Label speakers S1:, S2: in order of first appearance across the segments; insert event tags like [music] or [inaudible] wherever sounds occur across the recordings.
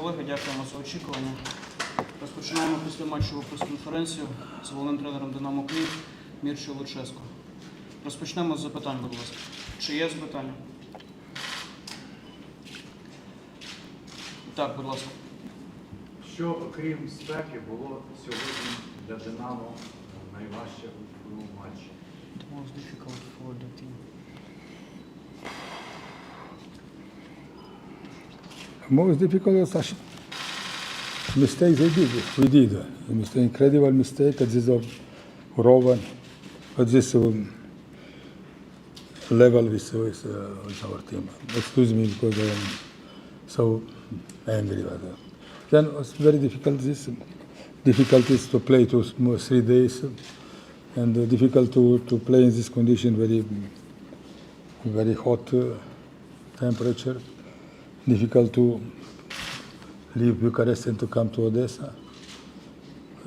S1: колеги, дякуємо за очікування. Розпочинаємо післяматчеву прес-конференцію з головним тренером Динамо Київ Мірчо Луческо. Розпочнемо з запитань, будь ласка. Чи є запитання? Так, будь ласка.
S2: Що окрім спеки було сьогодні для Динамо найважче у матчі?
S1: Most difficult
S3: such mistakes they did. We did a mistake, incredible mistake at this of Rowan, at this um, level with, with, uh, with our team. Excuse me because I am so angry. But, uh, then it was very difficult. This difficulties to play sm- three days, and uh, difficult to, to play in this condition. Very very hot uh, temperature difficult to leave Bucharest and to come to Odessa.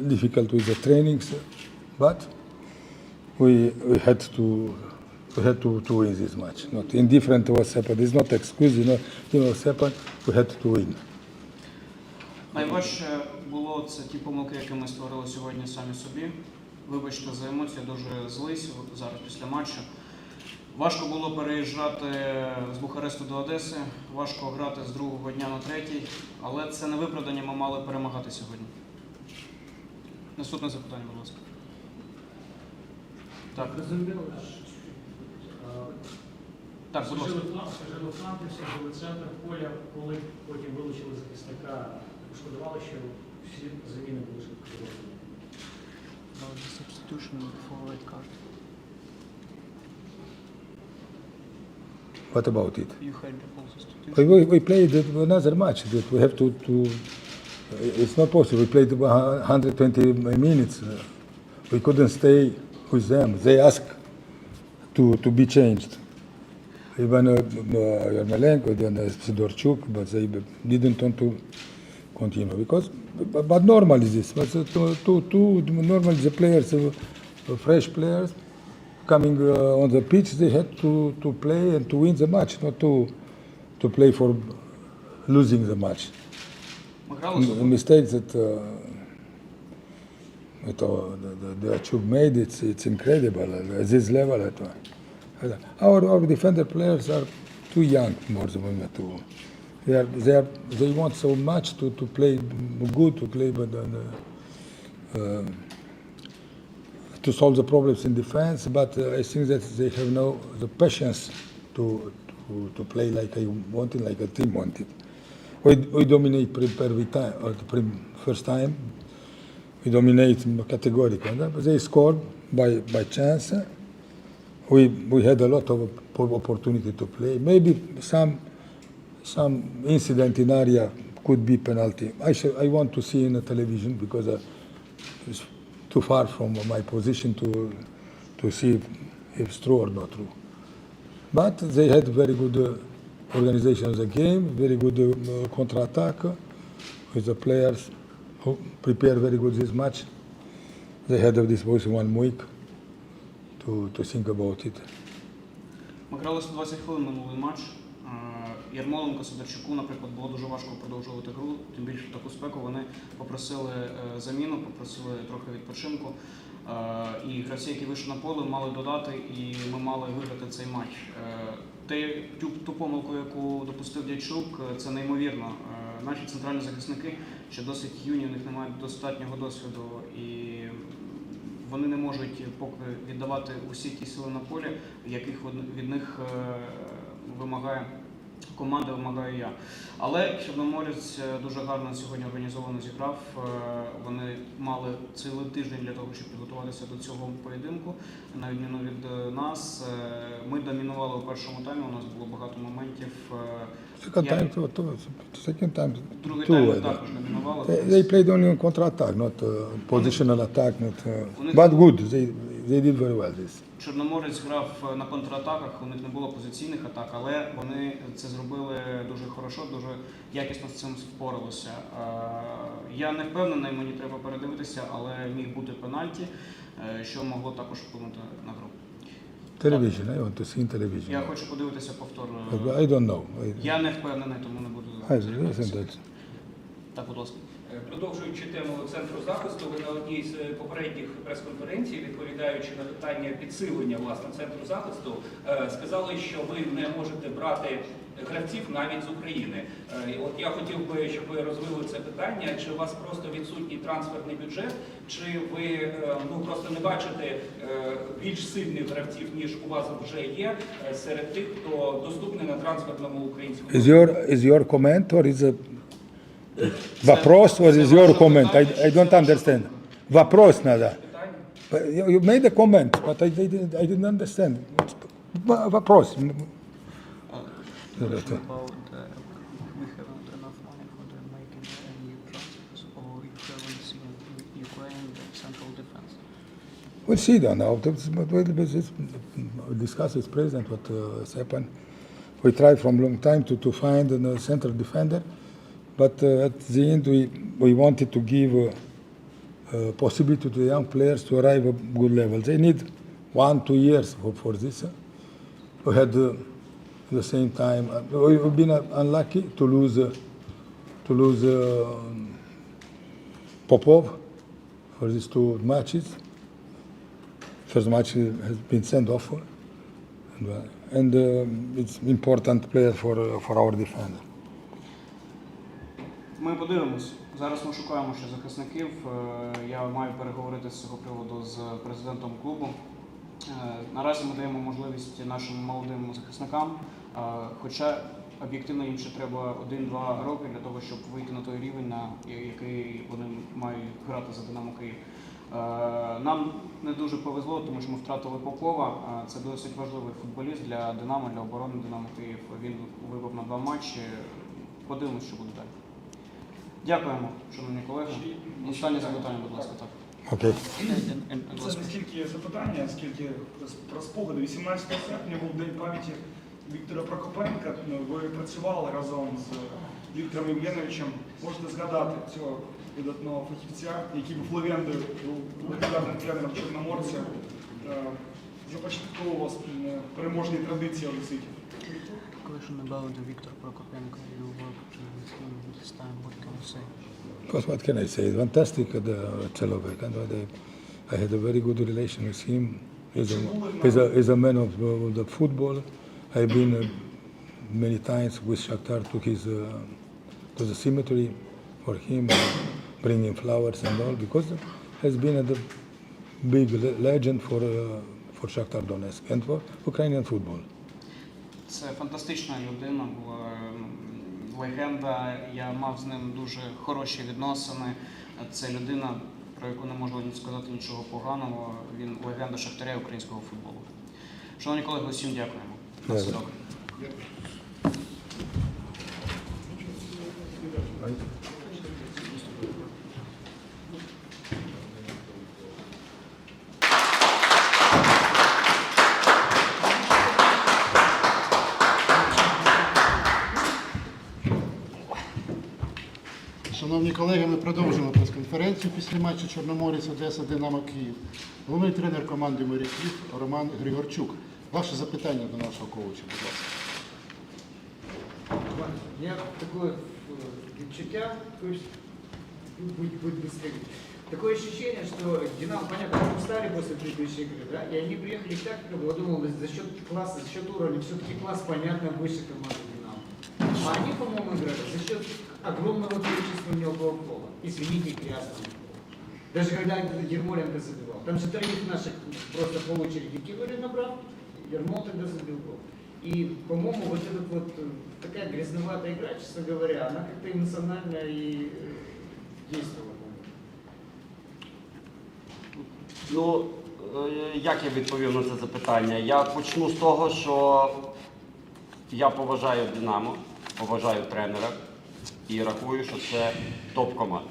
S3: Difficult with the trainings, but we, we had to we had to, to win this match. Not indifferent to what's happened. It's not excuse, you know, you know what's happened. We had to win.
S1: Найважче було це ті помилки, які ми створили сьогодні самі собі. Вибачте за емоції, дуже сьогодні- зараз після матчу. Важко було переїжджати з Бухаресту до Одеси, важко грати з другого дня на третій, але це не виправдання, ми мали перемагати сьогодні. Наступне запитання, будь ласка. Так, так, будь ласка.
S4: Скажімо, Франківська були центр поля, коли потім вилучили захисника, пошкодували, що всі заміни були швидко.
S1: Substitution for red card.
S3: What about it?
S1: You had the whole substitution.
S3: We, we, played another match that we have to, to. It's not possible. We played 120 minutes. We couldn't stay with them. They asked to, to be changed. Even uh, Yarmolenko, then uh, Sidorchuk, but they didn't want to continue because. But, but normal is this. But uh, two, two, two normally the players, uh, fresh players, coming uh, on the pitch, they had to, to play and to win the match, not to, to play for losing the match. The mistakes that uh, that uh, the, the, the Achuk made, it's, it's incredible at this level. At, uh, our, our defender players are too young, more than to. They, are, they, are, they want so much to, to play good, to play, but uh, uh to solve the problems in defense. But uh, I think that they have no the patience to, to, to play like I wanted, like a team wanted. We, we dominate every time, or the first time. We dominate categorically. They scored by, by chance. We, we had a lot of opportunity to play. Maybe some some incident in area could be penalty. I, I want to see in the television because uh, too far from my position to, to see if, if it's true or not true. But they had very good uh, organization of the game, very good uh, counter-attack with the players who prepare very good this match. They had uh, this voice one week to, to think about it.
S1: Ми грали 120 хвилин минулий матч. Ярмоленко, Сидорчуку, наприклад, було дуже важко продовжувати гру. Тим більше таку спеку вони попросили е, заміну, попросили трохи відпочинку. Е, І гравці, які вийшли на поле, мали додати, і ми мали виграти цей матч. Е, Те, ту, ту помилку, яку допустив Дячук, це неймовірно. Наші центральні захисники ще досить юні, у них немає достатнього досвіду і вони не можуть поки віддавати усі ті сили на полі, яких від- них вимагає команда, вимагаю я. Але Чорноморець е, дуже гарно сьогодні організовано зіграв. Е, Вони мали цілий тиждень для того, щоб підготуватися до цього поєдинку. На відміну від е, нас, ми домінували у першому таймі. У нас було багато моментів.
S3: Second time, two, two, second time,
S1: Другий
S3: two.
S1: тайм також домінували.
S3: They, they played only on counter-attack, not uh, positional attack. Not, uh, but good. They, they did very well this.
S1: Чорноморець грав на контратаках, у них не було позиційних атак, але вони це зробили дуже хорошо, дуже якісно з цим впоралися. Е, Я не впевнений, мені треба передивитися, але міг бути пенальті, е, що могло також вплинути на гру.
S3: Television, I want to see in television.
S1: Я хочу подивитися повтор. Е,
S3: I don't know. I,
S1: Я не впевнений, тому не буду.
S3: I.
S1: Так, будь ласка.
S5: Е, Продовжуючи тему центру захисту, ви на одній з е, попередніх прес-конференцій, відповідаючи на питання підсилення власне центру захисту, е, сказали, що ви не можете брати гравців навіть з України. От я хотів би, щоб ви розвили це питання. Чи у вас просто відсутній трансферний бюджет, чи ви ну просто не бачите більш сильних гравців ніж у вас вже є серед тих, хто доступний на трансферному українському
S3: Is your is your comment or is a Vapros What is your comment. I, I don't understand.
S5: Vapros,
S3: nada. You, you made a comment, but I didn't, I didn't understand.
S1: Vapros. Question uh, we have enough money for the making of new processes.
S3: we'll see then. We'll discuss with President what uh, has happened. We try from long time to, to find a central defender but uh, at the end we, we wanted to give uh, uh, possibility to the young players to arrive at good level. They need one, two years for, for this. We had uh, at the same time, we- we've been unlucky to lose, uh, to lose uh, Popov for these two matches. First match has been sent off, and, and um, it's important player for for our defender.
S1: Ми подивимось. Зараз ми шукаємо ще захисників. Е, Я маю переговорити з цього приводу з президентом клубу. Е, Наразі ми даємо можливість нашим молодим захисникам, е, хоча об'єктивно їм ще треба 1-2 роки для того, щоб вийти на той рівень, на який вони мають грати за Динамо Київ. Нам не дуже повезло, тому що ми втратили Попова. Це досить важливий футболіст для Динамо, для оборони Динамо Київ. Він вибув на два матчі. Подивимось, що буде далі. Дякуємо, шановні колеги. Останнє запитання, будь ласка, так.
S3: Okay.
S6: Це не стільки запитання, скільки про спогади. 18 серпня був день пам'яті Віктора Прокопенка. Ви працювали разом з Віктором Євгеновичем. Можете згадати цього видатного фахівця, який був легендою, був легендарним тренером Чорноморця. Е, Започатковував е, переможні традиції Олексій.
S1: Question about Victor Prokopenko. You worked with him this time. What can you say?
S3: Because what can I say? It's Fantastic, uh, the Chelovek, and uh, they- I had a very good relation with him. He's a, he's a, he's a man of, uh, the football. I've been uh, many times with Shakhtar to his uh, to the cemetery for him, uh, bringing flowers and all, because has been a the big le- legend for uh, for Shakhtar Donetsk and for Ukrainian football.
S1: Це фантастична людина, була легенда. Я мав з ним дуже хороші відносини. Це людина, про яку не можу сказати нічого поганого. Він легенда шахтаря українського футболу. Шановні колеги, усім дякуємо. На все
S3: Дякую.
S1: добре.
S7: Шановні колеги, ми продовжуємо прес-конференцію після матчу Чорноморець Одеса Динамо Київ. Головний тренер команди моряків Роман Григорчук. Ваше запитання до нашого коуча, будь ласка.
S8: У меня такое э, відчуття, такое, ш- будь, будь быстрее. Такое ощущение, что Динамо, понятно, они устали после предыдущей игры, да, и они приехали так, как бы, я думал, за счет класса, за счет уровня, все-таки класс, понятно, выше команды Динамо. А они, по-моему, играли за счет огромного количества мелкого пола, извините, грязного пола. Даже когда Ермоленко забивал. Там же троих наших просто по очереди кинули набрав, Ермол тогда забил гол. И, по-моему, вот эта вот э, такая грязноватая игра, честно говоря, она как-то эмоционально и э, действовала.
S9: Ну, е, як я відповів на це запитання? Я почну з того, що я поважаю Динамо, поважаю тренера і рахую, що це топ-команда.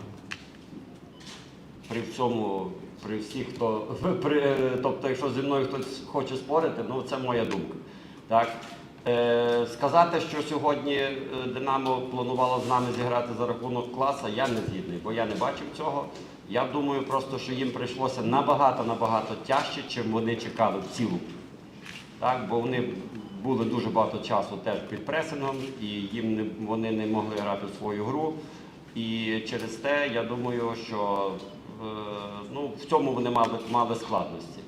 S9: При всьому, при всіх, хто [laughs] при, тобто, якщо зі мною хтось хоче спорити, ну це моя думка. Так? Е, сказати, що сьогодні е, Динамо планувало з нами зіграти за рахунок класа, я не згідний, бо я не бачив цього. Я думаю просто, що їм прийшлося набагато-набагато тяжче, чим вони чекали в цілому. Так, бо вони були дуже багато часу теж під пресингом, і їм не, вони не могли грати в свою гру. І через те я думаю, що е, ну, в цьому вони мали, мали складності.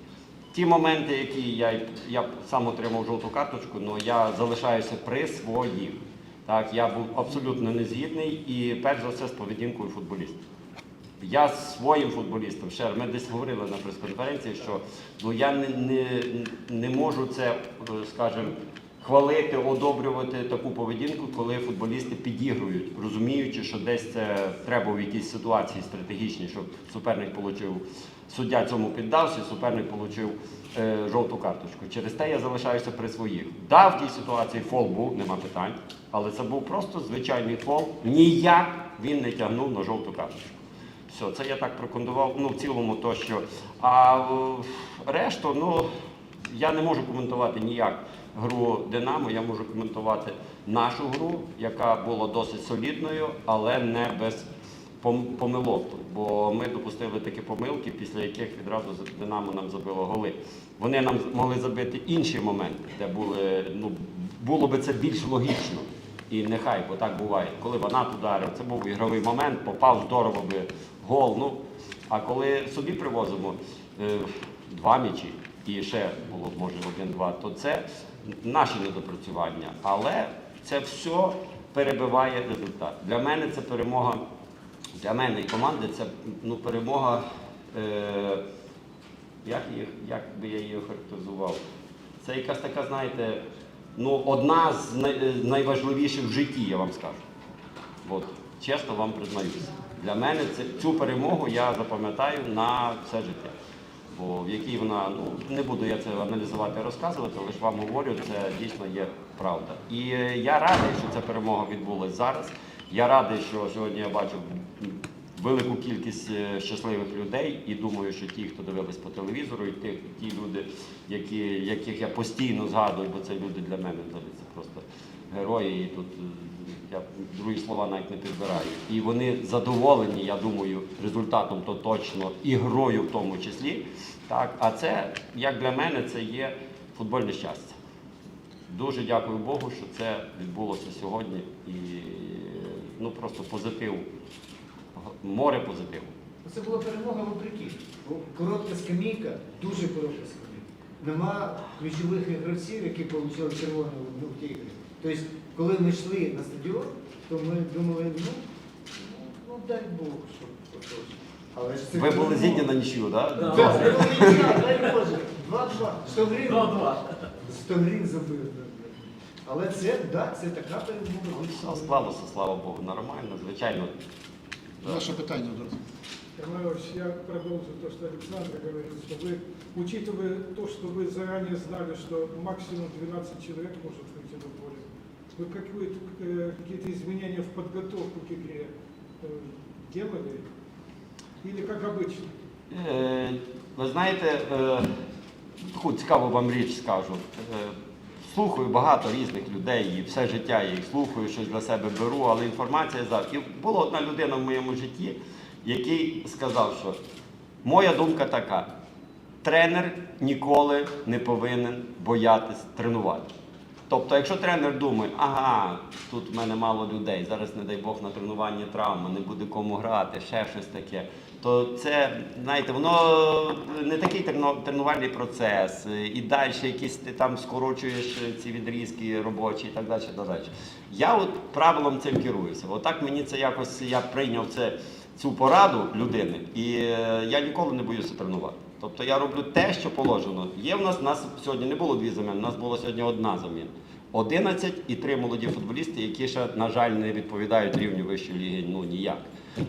S9: Ті моменти, які я, я сам отримав жовту карточку, ну я залишаюся при своїх. Так, я був абсолютно не згідний і перш за все з поведінкою футболістів. Я з своїм футболістом, ще ми десь говорили на прес-конференції, що ну, я не, не, не можу це, е, скажімо, хвалити, одобрювати таку поведінку, коли футболісти підігрують, розуміючи, що десь це треба в якійсь ситуації стратегічній, щоб суперник отримав, суддя цьому піддався, суперник отримав е, жовту карточку. Через те я залишаюся при своїх. Да, в тій ситуації фол був, нема питань, але це був просто звичайний фол. Ніяк він не тягнув на жовту карточку. Все, це я так прокоментував, ну, в цілому то, що. А решту, ну, я не можу коментувати ніяк гру Динамо, я можу коментувати нашу гру, яка була досить солідною, але не без помилок. Бо ми допустили такі помилки, після яких відразу Динамо нам забило голи. Вони нам могли забити інші моменти, де були, ну, було би це більш логічно. І нехай, бо так буває. Коли Ванат ударив, це був ігровий момент, попав здорово би гол. Ну, а коли собі привозимо е, два м'ячі і ще було може один-два, то це наші недопрацювання. Але це все перебиває результат. Для мене це перемога, для мене і команди це ну, перемога. Е, як, їх, як би я її охарактеризував? Це якась така, знаєте, ну, одна з е, найважливіших в житті, я вам скажу. От, чесно вам признаюся. Для мене це, цю перемогу я запам'ятаю на все життя. Бо в якій вона, ну не буду я це аналізувати розказувати, лише вам говорю, це дійсно є правда. І е, я радий, що ця перемога відбулась зараз. Я радий, що сьогодні я бачу велику кількість е, щасливих людей і думаю, що ті, хто дивились по телевізору, і ті, ті люди, які, яких я постійно згадую, бо це люди для мене це просто герої. І тут е, я другі слова навіть не підбираю. І вони задоволені, я думаю, результатом то точно, і грою в тому числі. Так, а це, як для мене, це є футбольне щастя. Дуже дякую Богу, що це відбулося сьогодні. І ну просто позитив, море позитиву.
S8: Це була перемога вопреки. Коротка скамійка, дуже коротка скамійка. Нема ключових гравців, які отримали червону ну, в тій грі. Тобто, коли ми йшли на стадіон, то ми думали, ну, ну, ну дай Бог, щоб поточно. Але ж це
S9: Ви були
S8: перемога.
S9: на нічию, так?
S8: Да, це була нічия, дай Боже. 2-2. 100 гривень. 100 гривень забив. да, да. Але це, да, це така перемога.
S9: Все склалося, слава Богу, нормально, звичайно.
S7: Ваше питання одразу.
S10: Романович, я продолжу то, что Александр говорил, что вы, учитывая то, что вы заранее знали, что максимум 12 человек может выйти на поле, вы какие-то, э, какие-то изменения в подготовку к игре э, делали? Или как обычно?
S9: Е, Ви знаєте, е, таку цікаву вам річ скажу. Слухаю багато різних людей і все життя я їх слухаю, щось для себе беру, але інформація за. І була одна людина в моєму житті, який сказав, що моя думка така: тренер ніколи не повинен боятись тренувати. Тобто, якщо тренер думає, ага, тут в мене мало людей, зараз, не дай Бог, на тренуванні травма, не буде кому грати, ще щось таке, то це, знаєте, воно не такий тренувальний процес, і далі якісь ти там скорочуєш ці відрізки робочі і так далі. Так далі. Я от правилом цим керуюся. Отак мені це якось я прийняв це, цю пораду людини, і е, я ніколи не боюся тренувати. Тобто я роблю те, що положено. Є в нас, нас сьогодні не було дві заміни, у нас було сьогодні одна заміна. 11 і три молоді футболісти, які ще, на жаль, не відповідають рівню вищої ліги ну ніяк.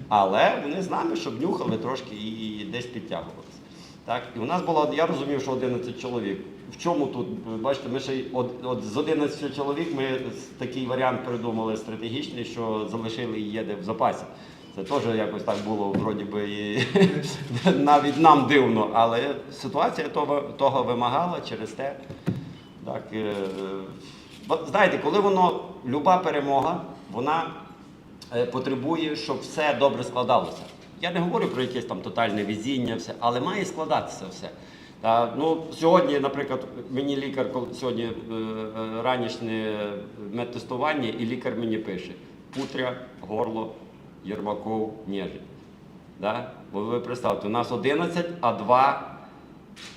S9: Але вони з нами, щоб нюхали трошки і десь підтягувалися. Так, і у нас було, я розумів, що 11 чоловік. В чому тут, бачите, ми ще от, от з 11 чоловік ми такий варіант придумали стратегічний, що залишили її де в запасі. Це теж якось так було, вроді би, і [laughs] навіть нам дивно, але ситуація того, того вимагала через те. Так, е, знаєте, коли воно, люба перемога, вона е, потребує, щоб все добре складалося. Я не говорю про якесь там тотальне везіння, все, але має складатися все. Та, ну, сьогодні, наприклад, мені лікар, сьогодні е, е, ранішнє медтестування, і лікар мені пише: путря, горло, Єрмаков, Нежик. Да? Бо ви представте, у нас 11, а 2.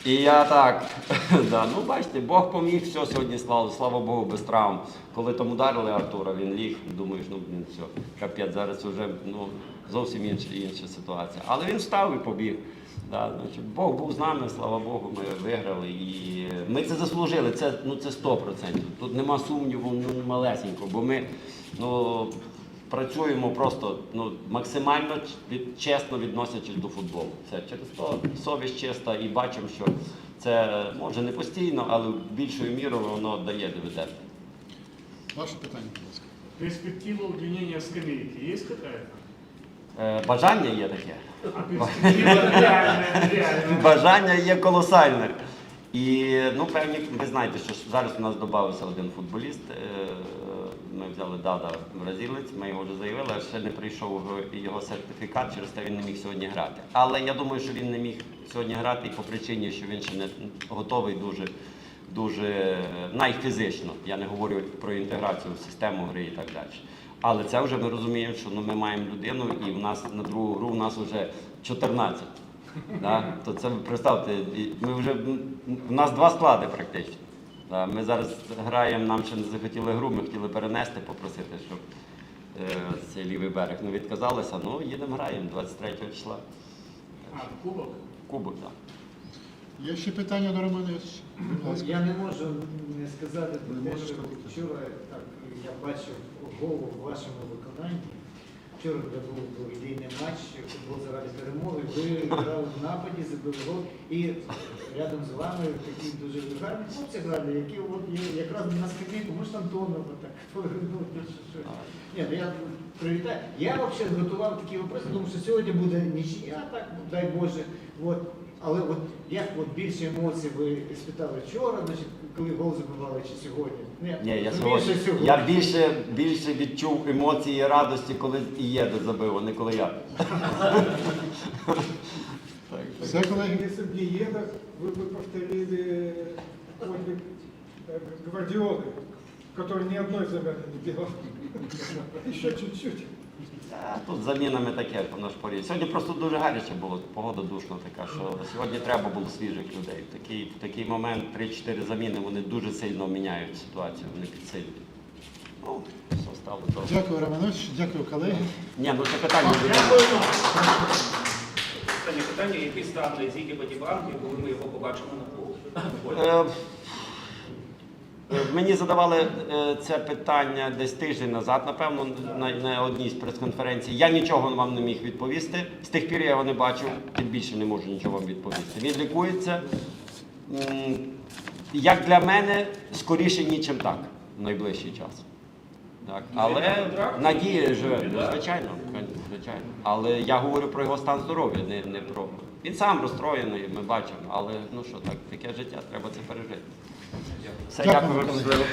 S9: І я так. [laughs] да. Ну, бачите, Бог поміг, все сьогодні, слава, слава Богу, без травм. Коли там ударили Артура, він ліг, думаєш, ну блін, все, капець, зараз вже ну, зовсім інша, інша ситуація. Але він встав і побіг. Да, значить, Бог був з нами, слава Богу, ми виграли. І ми це заслужили, це, ну, це 100%. Тут нема сумніву ну, малесенько, бо ми ну, працюємо просто ну, максимально чесно відносячись до футболу. Це через то совість чиста і бачимо, що це може не постійно, але більшою мірою воно дає дивіденди.
S7: Ваше питання, будь ласка.
S6: Перспектива удлинения скамейки есть какая-то?
S9: Е, Бажання є таке.
S6: А перспектива реальная, реальная.
S9: Бажання є колосальне. І ну, певні, ви знаєте, що ж зараз у нас додався один футболіст. Ми взяли Дада бразилець, ми його вже заявили, а ще не прийшов його сертифікат, через те він не міг сьогодні грати. Але я думаю, що він не міг сьогодні грати і по причині, що він ще не готовий дуже, дуже найфізично. Я не говорю про інтеграцію в систему гри і так далі. Але це вже ми розуміємо, що ну, ми маємо людину, і в нас на другу гру в нас вже 14. Да? То це представте, ми вже у нас два склади практично. Ми зараз граємо, нам ще не захотіли гру, ми хотіли перенести, попросити, щоб е, цей лівий берег не відказалися. Ну, їдемо граємо 23 числа.
S6: А, кубок?
S9: Кубок, так.
S7: Є ще питання до Романа
S8: Ну. Я не можу не сказати про те, що вчора так, я бачив голову в вашому виконанні. Вчора де був благодійний матч, футбол заради перемоги. Ви грали в нападі, забили гол. І рядом з вами такі дуже гарні хлопці грали, які от є якраз на скамейку, може Антонов так ну, що- що. Ні, ну я привітаю. Я взагалі готував такі вопроси, тому що сьогодні буде нічия, так, дай Боже. От. Але от як от більше емоцій ви спитали вчора, значить, коли гол забивали чи сьогодні? Ну,
S9: Ні, я
S8: ну,
S9: сьогодні.
S8: більше сьогодні.
S9: Я більше, більше відчув емоції радості, коли Ієда забив, а не коли я.
S7: Все, колеги?
S10: Если бы не Еда, вы бы повторили подвиг э, Гвардиолы, который ни одной замены не делал. Еще [laughs] чуть-чуть.
S9: Та, Тут замінами таке на шпорі. Сьогодні просто дуже гаряче було, погода душна така, що сьогодні треба було свіжих людей. В такий, в такий момент 3-4 заміни вони дуже сильно міняють ситуацію, вони підсилюють. Ну, все стало добре.
S7: Дякую, Роман Іванович, дякую, колеги.
S9: Ні, ну це питання.
S5: Останнє питання, який стан Зігі Бадібанки, коли ми його побачимо на полі?
S9: Е, Мені задавали е, це питання десь тиждень назад, напевно, на, на одній з прес-конференцій. Я нічого вам не міг відповісти. З тих пір я його не бачив, тим більше не можу нічого вам відповісти. Він лікується. Як для мене, скоріше, нічим так в найближчий час. Так. Але надія живе, звичайно, звичайно. Але я говорю про його стан здоров'я, не, не про. Він сам розстроєний, ми бачимо, але ну що так, таке життя, треба це пережити. Все,
S7: дякую.
S9: дякую.